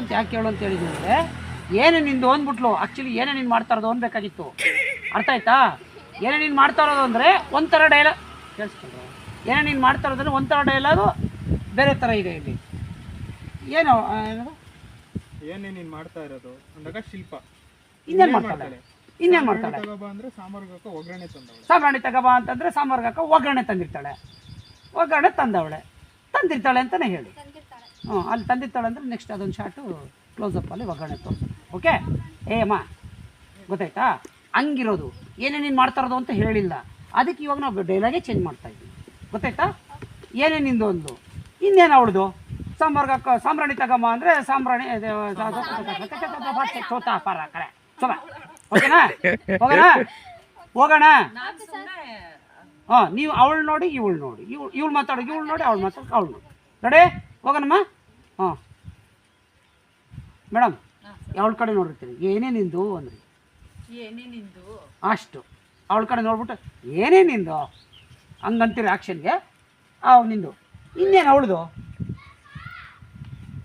ಅಂತ ಯಾಕೆ ಹೇಳು ಅಂತ ಹೇಳಿದ್ರೆ ಏನೇ ನಿಂದು ಅಂದ್ಬಿಟ್ಲು ಆಕ್ಚುಲಿ ಏನೇ ನೀನು ಮಾಡ್ತಾ ಇರೋದು ಅನ್ಬೇಕಾಗಿತ್ತು. ಅರ್ಥ ಆಯ್ತಾ? ಏನೇ ನೀನು ಮಾಡ್ತಾ ಇರೋದು ಅಂದರೆ ಒಂಥರ ಡೈಲಾಗ್ ಕೇಳಿಸ್ಕೊಂಡ್ರು. ಏನೇ ನೀನು ಮಾಡ್ತಾ ಇರೋದಂದ್ರೆ ಒಂಥರ ಡೈಲಾಗ್ ಬೇರೆ ಥರ ಇದೆ ಇಲ್ಲಿ. ಏನು ಏನೇ? ನೀನ್ ಮಾಡ್ತಾ ಇರೋದು ಅಂದಾಗ ಶಿಲ್ಪ. ಇನ್ನೇನು ಮಾಡ್ತಾಳೆ? ಇನ್ನೇನು ಮಾಡ್ತಾಳೆ? ತಗೋಬಾ ಅಂದ್ರೆ ಸಾಂಬಾರ್ಗಕ್ಕ ಒಗ್ಗರಣೆ ತಂದವಳು. ಸಾಂಬ್ರಾಣಿ ತಗೋಬಾ ಅಂತಂದ್ರೆ ಸಾಂಬಾರ್ಗೆ ಹಾಕೋ ಒಗ್ಗರಣೆ ತಂದಿರ್ತಾಳೆ. ಒಗ್ಗರಣೆ ತಂದವಳೆ. ತಂದಿರ್ತಾಳೆ ಅಂತಲೇ ಹೇಳಿ. ಹ್ಞೂ ಅಲ್ಲಿ ತಂದಿರ್ತಾಳೆ ಅಂದರೆ ನೆಕ್ಸ್ಟ್ ಅದೊಂದು ಶಾರ್ಟು ಕ್ಲೋಸಪ್ಪಲ್ಲಿ ಒಗ್ಗರಣೆ ತೋರಿಸು ಓಕೆ ಏ ಅಮ್ಮ ಗೊತ್ತಾಯ್ತಾ ಹಂಗಿರೋದು ಏನೇನೇನು ಮಾಡ್ತಾ ಇರೋದು ಅಂತ ಹೇಳಿಲ್ಲ ಅದಕ್ಕೆ ಇವಾಗ ನಾವು ಡೈಲಾಗೇ ಚೇಂಜ್ ಮಾಡ್ತಾ ಇದ್ದೀವಿ ಗೊತ್ತಾಯ್ತಾ ಏನೇನು ನಿಂದು ಒಂದು ಇನ್ನೇನು ಅವಳದು ಸಾಂಬಾರ್ಗ ಸಾಂಬ್ರಾಣಿ ತಗಮ್ಮ ಅಂದರೆ ಸಾಂಬ್ರಾಣಿ ಪರ ಕಡೆ ಓಕೆನಾ ಹೋಗೋಣ ಹೋಗೋಣ ಹಾಂ ನೀವು ಅವಳು ನೋಡಿ ಇವಳು ನೋಡಿ ಇವಳು ಇವಳು ಮಾತಾಡೋ ಇವಳು ನೋಡಿ ಅವಳು ಮಾತಾಡೋ ಅವಳು ನೋಡಿ ನೋಡೇ ಹೋಗೋಣಮ್ಮ ಹಾಂ. ಮೇಡಮ್ ಅವಳ ಕಡೆ ನೋಡಿರ್ತೀನಿ ಏನೇ ನಿಂದು ಅಂದ್ರಿ. ಏನೇ ನಿಂದು? ಅಷ್ಟು. ಅವಳ ಕಡೆ ನೋಡ್ಬಿಟ್ಟು ಏನೇ ನಿಂದು? ಹಂಗಂತೀರಿ ಆ್ಯಕ್ಷನ್ಗೆ ಅವ್ ನಿಂದು. ಇನ್ನೇನು ಅವಳದು?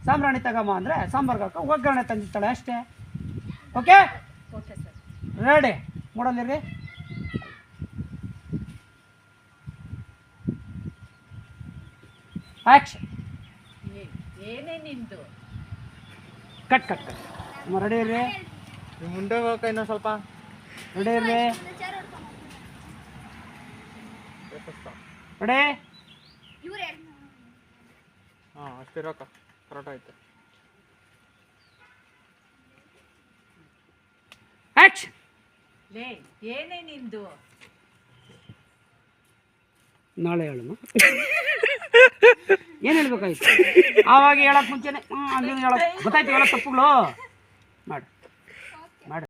ಸಾಂಬ್ರಾಣಿ ತಗಮ್ಮ ಅಂದರೆ ಸಾಂಬಾರ್ಗೆ ಹಾಕೋ ಒಗ್ಗರಣೆ ತಂದಿರ್ತಾಳೆ ಅಷ್ಟೇ. ಓಕೆ? Okay sir. ರೆಡಿ. ಮೂಡಲ್ಲಿರಿ ಆ್ಯಕ್ಷನ್ ಏನೇ ನಿಂದು. Cut cut cut. ರೆಡಿ ಇರ್ರಿ. ನೀವು ಮುಂದೆ ಹೋಗಕ್ಕ ಇನ್ನೊಂದು ಸ್ವಲ್ಪ. ರೆಡಿ ಇರ್ರಿ. ರೆಡಿ? ಹಾ ಅಷ್ಟಿರಕ್ಕ ಕರೆಕ್ಟ್ ಆಯ್ತು. ಆ್ಯಕ್ಷನ್ ಲೇ ಏನೇ ನಿಂದು. ನಾಳೆ ಹೇಳಮ್ಮ ಏನು ಹೇಳ್ಬೇಕಾಯ್ತು ಆವಾಗ ಹೇಳಕ್ ಮುಂಚೆನೆ ಹ್ಞೂ ಅಲ್ಲಿ ಹೇಳಕ್ ಗೊತ್ತಾಯ್ತು ಹೇಳೋ ತಪ್ಪುಗಳು. ಮಾಡಿ. ಮಾಡಿ.